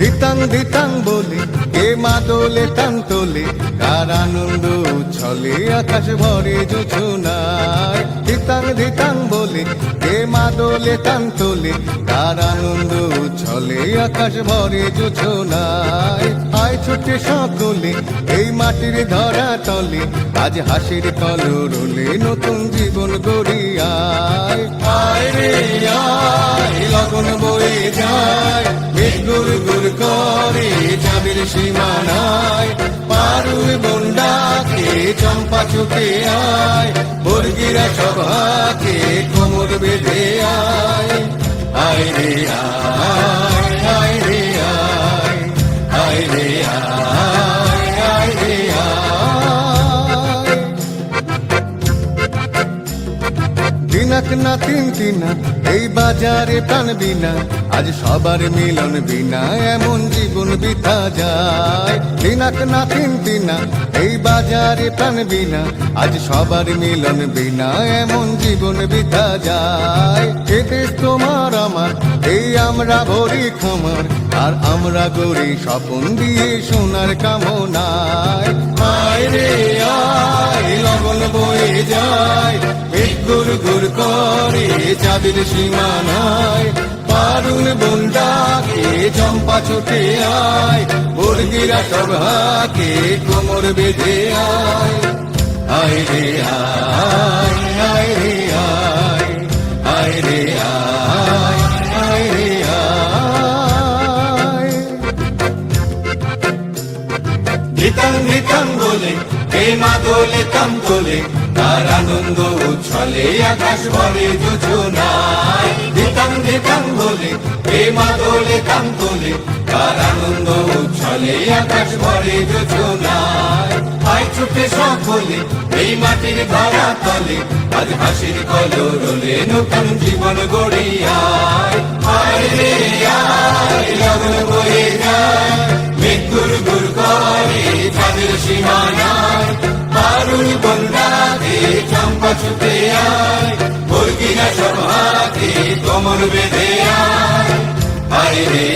দিতাং দিতাং বলে, কে মা দোলে টান তোলে, কার আনন্দ ছলে আকাশ ভরে জোছনায়। দিতাং দিতাং বলে, কে মা দোলে টান তোলে, কার আনন্দ ছলে আকাশ ভরে জোছনায়। আয় ছুটে সকলে, এই মাটির ধরা তলে, আজ হাসির কলরলে নতুন জীবন গড়িয়ায়। আয় রে, আয়, লগন বয়ে যায়। সীমানায় পারুই চম্পা চুকে আয়, বর্গিরা সভাকে কোমর বেঁধে আয়। আয় রে আয় আয় রে আয় আয় রে আয়। দিনাক না, তিন তিনা, এই বাজারে প্রাণ বিনা, আজ সবার মিলন বিনা, এমন জীবন বিতা যায়। দিনাক না, তিন তিনা, এই বাজারে প্রাণ বিনা, আজ সবার মিলন বিনা, এমন জীবন বিতা যায়। দেশ তোমার আমার, এই আমরা ভরি খামার আর আমরা গড়ি স্বপন দিয়ে সোনার কামনায়। আয় রে আয় লগন বয়ে যায় গুর করে চাঁদের সীমানায়। পারুল বন্ডাকে চম্পা ছুটে আয়। মুরগিরা সভাকে কোমর বেঁধে আয়। আয় রে আয় আয় রে আয় আয় রে আয় রে বলে, হে মা দোলে তাম তোলে তার আনন্দ উচ্ছলে আকাশ ভরে যোজনায়। দিতাম দিতাম বলে, হে মা দোলে, তাম তোলে। তার আনন্দ উচ্ছলে আকাশ ভরে যোজনায়। আয় ছুটে সকলে, এই মাটির ধরা তলে। আজ হাসির কলরলে নতুন জীবন গড়িয়ায় আয়। রে আয় লগন বয়ে যায়। মেঘ গুর গুর সীমানায়। পারুল বন্দাকে চম্পা ছুটে আয় মুরগি না সব হাতে কোমর বেঁধে আয়। আয় রে